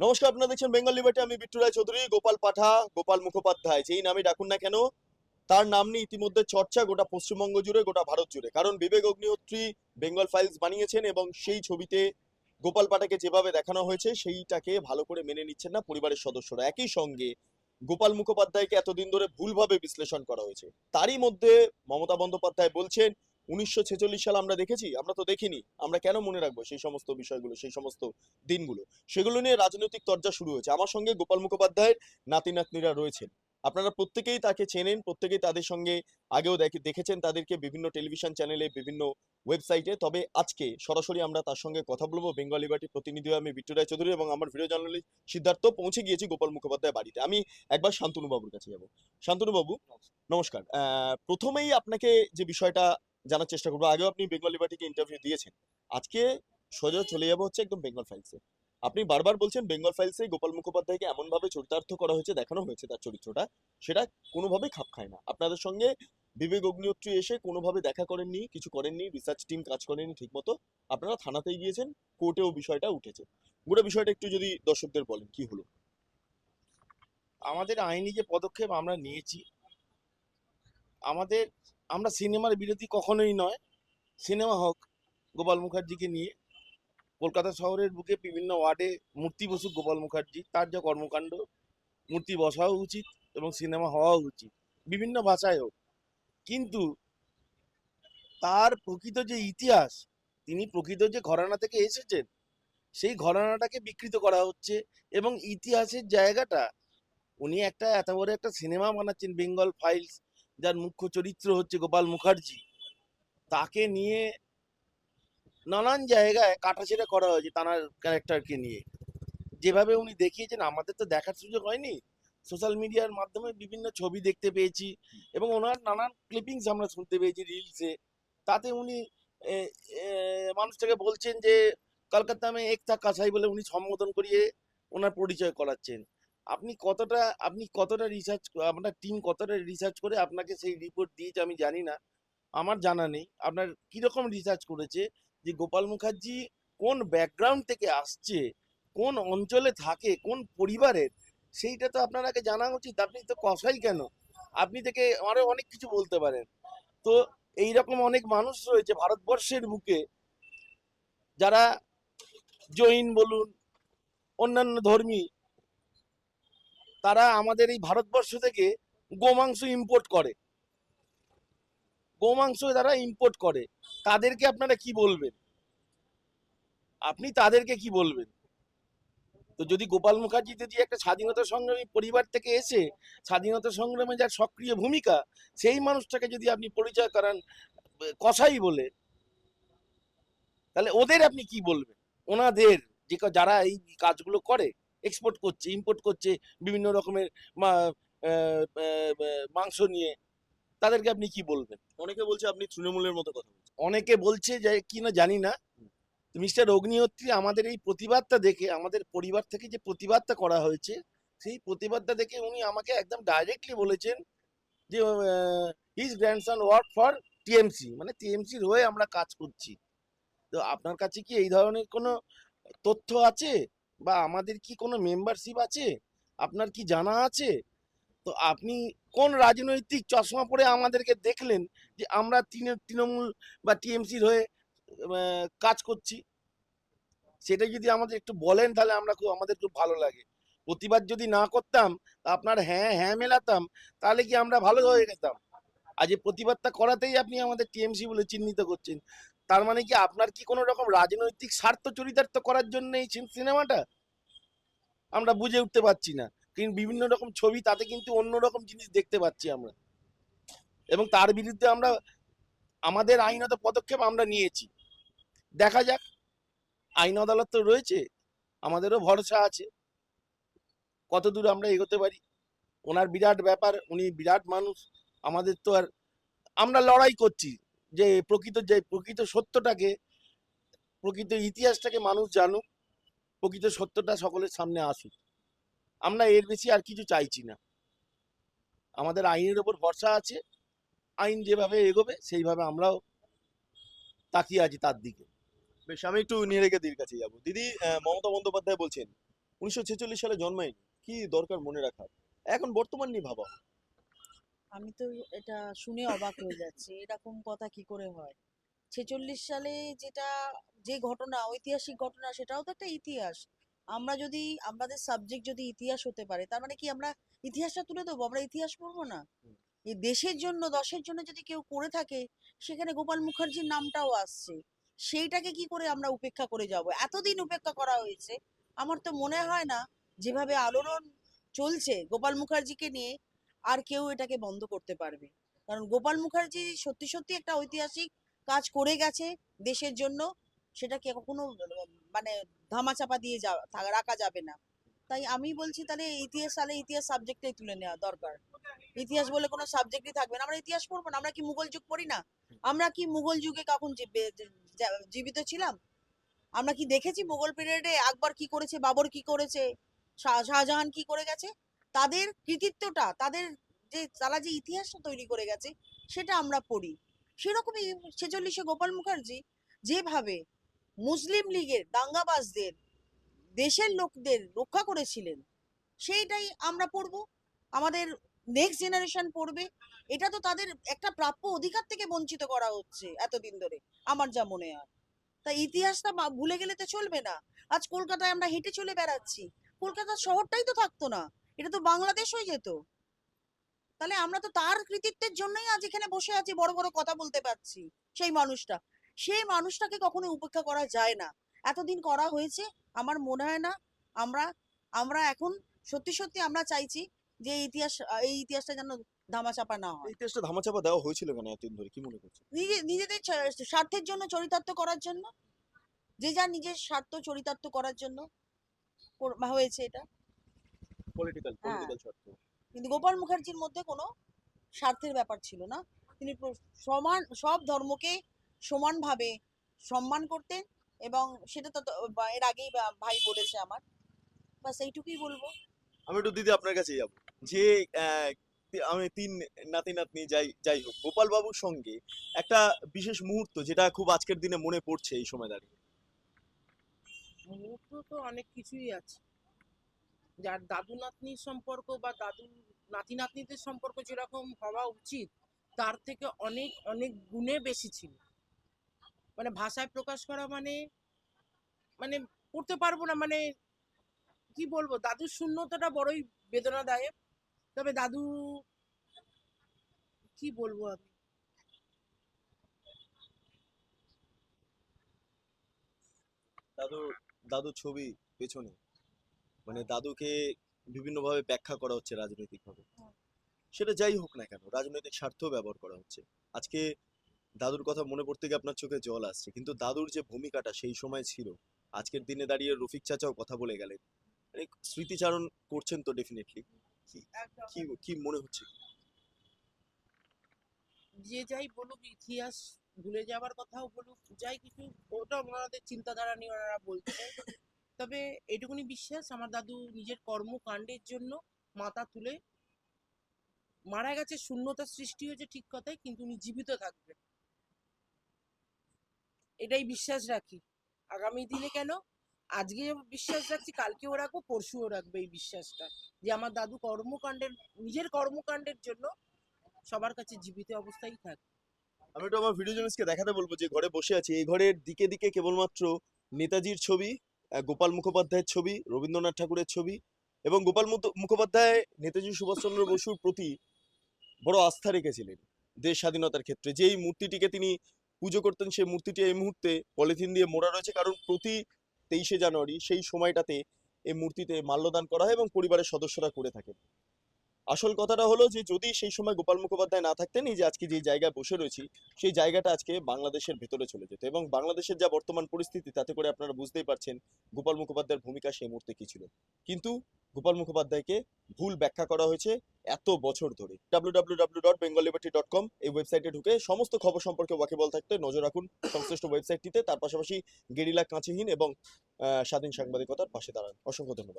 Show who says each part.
Speaker 1: নমস্কার, আপনারা দেখছেন বেঙ্গল লিবার্টি। আমি বিট্টু রায় চৌধুরী গোপাল পাঠা, গোপাল মুখোপাধ্যায়। যেই নামে ডাকুন না কেন, তার নাম নিয়ে ইতিমধ্যে চর্চা গোটা পশ্চিমবঙ্গ জুড়ে, গোটা ভারত জুড়ে। কারণ বিবেক অগ্নিহোত্রী বেঙ্গল ফাইলস বানিয়েছেন এবং সেই ছবিতে গোপাল পাঠাকে যেভাবে দেখানো হয়েছে, সেইটাকে ভালো করে মেনে নিচ্ছেন না পরিবারের সদস্যরা। একই সঙ্গে গোপাল মুখোপাধ্যায়কে এতদিন ধরে ভুলভাবে বিশ্লেষণ করা হয়েছে। তারই মধ্যে মমতা বন্দ্যোপাধ্যায় বলছেন উনিশশো ছেচল্লিশ সাল আমরা দেখেছি আমরা তো দেখিনি আমরা কেন মনে রাখব সেই সমস্ত বিষয়গুলো সেই সমস্ত দিনগুলো? সেগুলো নিয়ে রাজনৈতিক চর্চা শুরু হয়েছে। আমার সঙ্গে গোপাল মুখোপাধ্যায়ের নাতি নাতনিরা রয়েছেন। আপনারা প্রত্যেকেই তাকে চেনেন প্রত্যেকেই তাদের সঙ্গে আগেও দেখে- দেখেছেন তাদেরকে বিভিন্ন টেলিভিশন চ্যানেলে বিভিন্ন ওয়েবসাইটে। তবে আজকে সরাসরি আমরা তার সঙ্গে কথা বলব। বেঙ্গল লিবার্টি প্রতিনিধি আমি বিট্টু রায় চৌধুরী এবং আমার ভিডিও জার্নালিস্ট সিদ্ধার্থ পৌঁছে গিয়েছি গোপাল মুখোপাধ্যায় বাড়িতে। আমি একবার শান্তনু বাবুর কাছে যাব। শান্তনু বাবু নমস্কার। আহ, প্রথমেই আপনাকে যে বিষয়টা জানার চেষ্টা করব। আগেও আপনি বেঙ্গল লিবার্টিকে ইন্টারভিউ দিয়েছেন। আজকে সোজা চলে যাব হচ্ছে একদম বেঙ্গল ফাইলসে আপনি বারবার বলছেন বেঙ্গল ফাইলসে গোপাল মুখোপাধ্যায়কে এমনভাবে চরিতার্থ করা হয়েছে, দেখানো হয়েছে তার চরিত্রটা। সেটা কোনোভাবেই খাপ খায় না। আপনাদের সঙ্গে বিবেক অগ্নিহোত্রী এসে কোনোভাবে দেখা করেননি, কিছু করেননি রিসার্চ টিম কাজ করেনি ঠিকমতো। আপনারা থানাতেই গিয়েছেন, কোর্টেও বিষয়টা উঠেছে। গোটা বিষয়টা একটু যদি দর্শকদের বলেন, কি হলো?
Speaker 2: আমাদের আইনি যে পদক্ষেপ আমরা নিয়েছি, আমাদের আমরা সিনেমার বিরোধী কখনোই নয়। সিনেমা হোক, গোপাল মুখার্জিকে নিয়ে। কলকাতা শহরের বুকে বিভিন্ন ওয়ার্ডে মূর্তি বসুক গোপাল মুখার্জি, তার যা কর্মকাণ্ড, মূর্তি বসাও উচিত এবং সিনেমা হওয়াও উচিত, বিভিন্ন ভাষায় হোক। কিন্তু তার প্রকৃত যে ইতিহাস, তিনি প্রকৃত যে ঘরানা থেকে এসেছেন, সেই ঘরানাটাকে বিকৃত করা হচ্ছে এবং ইতিহাসের জায়গাটা, উনি একটা এত বড় একটা সিনেমা বানাচ্ছেন, বেঙ্গল ফাইলস যার মুখ্য চরিত্র হচ্ছে গোপাল মুখার্জি। তাকে নিয়ে নানান জায়গায় কাটাছেড়া করা হয়েছে তার ক্যারেক্টারকে নিয়ে। যেভাবে উনি দেখিয়েছেন, আমাদের তো দেখার সুযোগ হয়নি। সোশ্যাল মিডিয়ার মাধ্যমে বিভিন্ন ছবি দেখতে পেয়েছি এবং ওনার নানান ক্লিপিংস আমরা শুনতে পেয়েছি রিলসে তাতে উনি মানুষটাকে বলছেন যে, কলকাতা মে একতা কাছাই বলে উনি সম্বোধন করিয়ে ওনার পরিচয় করাচ্ছেন। আপনি কতটা আপনি কতটা রিসার্চ আপনার টিম কতটা রিসার্চ করে আপনাকে সেই রিপোর্ট দিয়েছে আমি জানি না। আমার জানা নেই। আপনার কীরকম রিসার্চ করেছে যে গোপাল মুখার্জি কোন ব্যাকগ্রাউন্ড থেকে আসছে, কোন অঞ্চলে থাকে, কোন পরিবারের? সেইটা তো আপনাকে জানা উচিত। আপনি তো কষাই কেন? আপনি থেকে আরও অনেক কিছু বলতে পারেন। তো এই রকম অনেক মানুষ রয়েছে ভারতবর্ষের বুকে, যারা জৈন বলুন, অন্যান্য ধর্মী তারা আমাদের এই ভারতবর্ষ থেকে গোমাংস ইম্পোর্ট করে। গোমাংস তারা ইম্পোর্ট করে। তাদেরকে আপনারা কি বলবেন? আপনি তাদেরকে কি বলবেন? তো যদি গোপাল মুখার্জি যদি একটা স্বাধীনতা সংগ্রামী পরিবার থেকে এসে স্বাধীনতা সংগ্রামে যার সক্রিয় ভূমিকা, সেই মানুষটাকে যদি আপনি পরিচয় করান, কসাই বলে, তাহলে ওদের আপনি কি বলবেন? ওনাদের যে যারা এই কাজগুলো করে এক্সপোর্ট করছে ইম্পোর্ট করছে বিভিন্ন রকমের মাংস নিয়ে। তাদেরকে আপনি কি বলবেন?
Speaker 1: অনেকে বলছে আপনি তৃণমূলের মতো কথা বলছেন।
Speaker 2: অনেকে বলছে যে কি না জানি না। মিস্টার অগ্নিহোত্রী আমাদের এই প্রতিবাদটা দেখে আমাদের পরিবার থেকে যে প্রতিবাদটা করা হয়েছে সেই প্রতিবাদটা দেখে উনি আমাকে একদম ডাইরেক্টলি বলেছেন যে his grandson work for TMC মানে টিএমসির হয়ে আমরা কাজ করছি। তো আপনার কাছে কি এই ধরনের কোনো তথ্য আছে? বা আমাদের কি কোনো মেম্বারশিপ আছে? আপনার কি জানা আছে? তো আপনি কোন রাজনৈতিক চশমা পরে আমাদেরকে দেখলেন যে আমরা তৃণ- তৃণমূল বা টিএমসির হয়ে কাজ করছি? সেটা যদি আমাদের একটু বলেন তাহলে আমরা খুব, আমাদের খুব ভালো লাগে। প্রতিবাদ যদি না করতাম আপনার হ্যাঁ হ্যাঁ মেলাতাম, তাহলে কি আমরা ভালো হয়ে যেতাম? আজ প্রতিবাদটা করাতেই আপনি আমাদের টিএমসি বলে চিহ্নিত করছেন। তার মানে কি আপনার কি কোনো রকম রাজনৈতিক স্বার্থ চরিতার্থ করার জন্য এই সিনেমাটা? আমরা বুঝে উঠতে পারছি না। কিন্তু বিভিন্ন রকম ছবি, তাতে কিন্তু অন্য রকম জিনিস দেখতে পাচ্ছি আমরা। এবং তার বিরুদ্ধে আমরা, আমাদের আইনত পদক্ষেপ আমরা নিয়েছি। দেখা যাক, আইন আদালত তো রয়েছে, আমাদেরও ভরসা আছে। কত দূর আমরা এগোতে পারি? ওনার বিরাট ব্যাপার, উনি বিরাট মানুষ, আমাদের তো আর আমরা লড়াই করছি। যে প্রকৃত যে প্রকৃত সত্যটাকে, প্রকৃত ইতিহাসটাকে মানুষ জানুক, প্রকৃত সত্যটা সকলের সামনে আসুক। আমরা এর বেশি আর কিছু চাইছি না। আমাদের আইনের ওপর ভরসা আছে, আইন যেভাবে এগোবে, সেইভাবে আমরাও তাকিয়ে আছি তার দিকে।
Speaker 1: বেশ, আমি একটু নিরেগে দিদির কাছে যাব। দিদি মমতা বন্দ্যোপাধ্যায় বলছেন, উনিশশো ছেচল্লিশ সালে জন্মায়নি। কি দরকার মনে রাখার এখন বর্তমান নিয়ে ভাবা।
Speaker 3: আমি তো এটা শুনে অবাক হয়ে যাচ্ছি এরকম কথা কি করে হয়? ছেচল্লিশ সালে যেটা যে ঘটনা ঐতিহাসিক ঘটনা সেটাও তো একটা ইতিহাস। আমরা যদি আমাদের সাবজেক্ট যদি ইতিহাস হতে পারে তার মানে কি আমরা ইতিহাসটা তুলে দেবো আমরা ইতিহাস পড়ব না? এই দেশের জন্য দশের জন্য যদি কেউ করে থাকে সেখানে গোপাল মুখার্জির নামটাও আসছে। সেইটাকে কি করে আমরা উপেক্ষা করে যাব? এতদিন উপেক্ষা করা হয়েছে। আমার তো মনে হয় না যেভাবে আলোড়ন চলছে গোপাল মুখার্জিকে নিয়ে আর কেউ এটাকে বন্ধ করতে পারবে। কারণ গোপাল মুখার্জি সত্যি সত্যি একটা ঐতিহাসিক কাজ করে গেছে দেশের জন্য। সেটাকে কখনো মানে ধামাচাপা দিয়ে যা রাখা যাবে না। তাই আমি বলছি তাহলে ইতিহাস তাহলে ইতিহাস সাবজেক্টটাই তুলে নেওয়া দরকার। ইতিহাস বলে কোনো সাবজেক্টই থাকবে না। আমরা ইতিহাস পড়ব না, আমরা কি মুঘল যুগ পড়ি না? আমরা কি মুঘল যুগে কখন জীবিত ছিলাম? আমরা কি দেখেছি মুঘল পিরিয়ডে আকবর কি করেছে, বাবর কি করেছে, শাহ- শাহজাহান কি করে গেছে? তাদের কৃতিত্বটা, তাদের যে, তারা যে ইতিহাসটা তৈরি করে গেছে, সেটা আমরা পড়ি। সেরকমই ছেচল্লিশে গোপাল মুখার্জি যেভাবে মুসলিম লীগের দাঙ্গাবাজদের, দেশের লোকদের রক্ষা করেছিলেন, সেইটাই আমরা পড়ব। আমাদের নেক্সট জেনারেশন পড়বে। এটা তো তাদের একটা প্রাপ্য অধিকার থেকে বঞ্চিত করা হচ্ছে এতদিন ধরে, আমার যা মনে হয়। তাই ইতিহাসটা ভুলে গেলে তো চলবে না। আজ কলকাতায় আমরা হেঁটে চলে বেড়াচ্ছি। কলকাতা শহরটাই তো থাকতো না। এটা তো বাংলাদেশ হয়ে যেত। তাহলে আমরা তো তার কৃতিত্বের জন্যই আজ এখানে বসে আছি বড় বড় কথা বলতে পারছি সেই মানুষটা। সেই মানুষটাকে কখনো উপেক্ষা করা যায় না। এতদিন করা হয়েছে আমার মনে হয় না আমরা আমরা এখন সত্যি সত্যি আমরা চাইছি যে ইতিহাস এই ইতিহাসটা যেন ধামাচাপা না হয়।
Speaker 1: ইতিহাসটা ধামাচাপা দেওয়া হয়েছিল কেন এতদিন ধরে? কি মনে করছে
Speaker 3: নিজে নিজেদের স্বার্থের জন্য চরিতার্থ করার জন্য? যে যার নিজের স্বার্থ চরিতার্থ করার জন্য হয়েছে এটা।
Speaker 1: পলিটিক্যাল। পলিটিক্যাল স্বার্থ
Speaker 3: কিন্তু গোপাল মুখার্জির মধ্যে কোনো স্বার্থের ব্যাপার ছিল না। তিনি সমান সব ধর্মকে সমানভাবে সম্মান করতেন এবং সেটা তো তো- এর আগেই ভাই বলেছে আমার। বাস এইটুকুই বলব।
Speaker 1: আমি একটু দিদি আপনার কাছে যাব। যে আমি তিন নাতি নাতনি যাই যাই হোক গোপাল বাবুর সঙ্গে একটা বিশেষ মুহূর্ত যেটা খুব আজকের দিনে মনে পড়ছে এই সময় দাঁড়িয়ে।
Speaker 4: মুহূর্ত তো অনেক কিছুই আছে। যার দাদু নাতনির সম্পর্ক বা দাদু নাতি নাতনিদের সম্পর্ক যেরকম হওয়া উচিত, তার থেকে অনেক অনেক গুণে বেশি ছিল। মানে ভাষায় প্রকাশ করা মানে মানে করতে পারব না মানে কি বলব, দাদুর শূন্যতাটা বড়ই বেদনাদায়ক। তবে দাদু, কি বলব আমি?
Speaker 1: দাদু দাদুর ছবি পেছনে। মানে দাদুকে বিভিন্নভাবে ব্যাখ্যা করা হচ্ছে রাজনৈতিকভাবে। সেটা যাই হোক না কেন রাজনৈতিক স্বার্থ ব্যবহার করা হচ্ছে। আজকে দাদুর কথা মনে পড়তে গিয়ে আপনার চোখে জল আসছে কিন্তু দাদুর যে ভূমিকাটা সেই সময় ছিল আজকের দিনে দাঁড়িয়ে রফিক চাচাও কথা বলে গেলেন। মানে স্মৃতিচারণ করছেন তো ডেফিনেটলি কি কি মনে হচ্ছে?
Speaker 4: যে যাই বলুক ইতিহাস ভুলে যাওয়ার কথাও বলুক যাই কিছু ওটা ওনাদের চিন্তাধারা নিয়ে ওনারা বলছে তবে এটুকুনি বিশ্বাস, আমার দাদু নিজের কর্মকাণ্ডের জন্য মাথা তুলে মারা গেছে শূন্যতা সৃষ্টি হয়েছে ঠিক কথাই, কিন্তু উনি জীবিত থাকবেন। এটাই বিশ্বাস রাখি। আগামী দিনে কেন? আজকে বিশ্বাস রাখছি, কালকেও রাখব, পরশুও রাখব এই বিশ্বাসটা যে আমার দাদু কর্মকাণ্ডের, নিজের কর্মকাণ্ডের জন্য সবার কাছে জীবিত অবস্থায় থাকে।
Speaker 1: আমি একটু আমার ভিডিও জেনার্সকে দেখাতে বলব যে ঘরে বসে আছি। এই ঘরের দিকে দিকে কেবলমাত্র নেতাজির ছবি গোপাল মুখোপাধ্যায়ের ছবি, রবীন্দ্রনাথ ঠাকুরের ছবি এবং গোপাল মুখোপাধ্যায় নেতাজি সুভাষচন্দ্র বসুর প্রতি বড় আস্থা রেখেছিলেন দেশ স্বাধীনতার ক্ষেত্রে। যেই মূর্তিটিকে তিনি পুজো করতেন, সেই মূর্তিটি এই মুহূর্তে পলিথিন দিয়ে মোড়া রয়েছে। কারণ প্রতি তেইশে জানুয়ারি সেই সময়টাতে এই মূর্তিতে মাল্যদান করা হয় এবং পরিবারের সদস্যরা করে থাকেন। আসল কথাটা হলো যে, যদি সেই সময় গোপাল মুখোপাধ্যায় না থাকতেন, এই যে আজকে যে জায়গায় বসে রয়েছি, সেই জায়গাটা আজকে বাংলাদেশের ভেতরে চলে যেত এবং বাংলাদেশের যা বর্তমান পরিস্থিতি, তাতে করে আপনারা বুঝতেই পারছেন গোপাল মুখোপাধ্যায়ের ভূমিকা সেই মুহূর্তে কি ছিল। কিন্তু গোপাল মুখোপাধ্যায়কে ভুল ব্যাখ্যা করা হয়েছে এত বছর ধরে। ডাব্লিউ ডাব্লিউ ডট বেঙ্গল এই ওয়েবসাইটে ঢুকে সমস্ত খবর সম্পর্কে ওয়াকিবল থাকতে নজর রাখুন সংশ্লিষ্ট ওয়েবসাইটটিতে তার পাশাপাশি গেরিলা কাঁচিহীন এবং স্বাধীন সাংবাদিকতার পাশে দাঁড়ান। অসংখ্য ধন্যবাদ।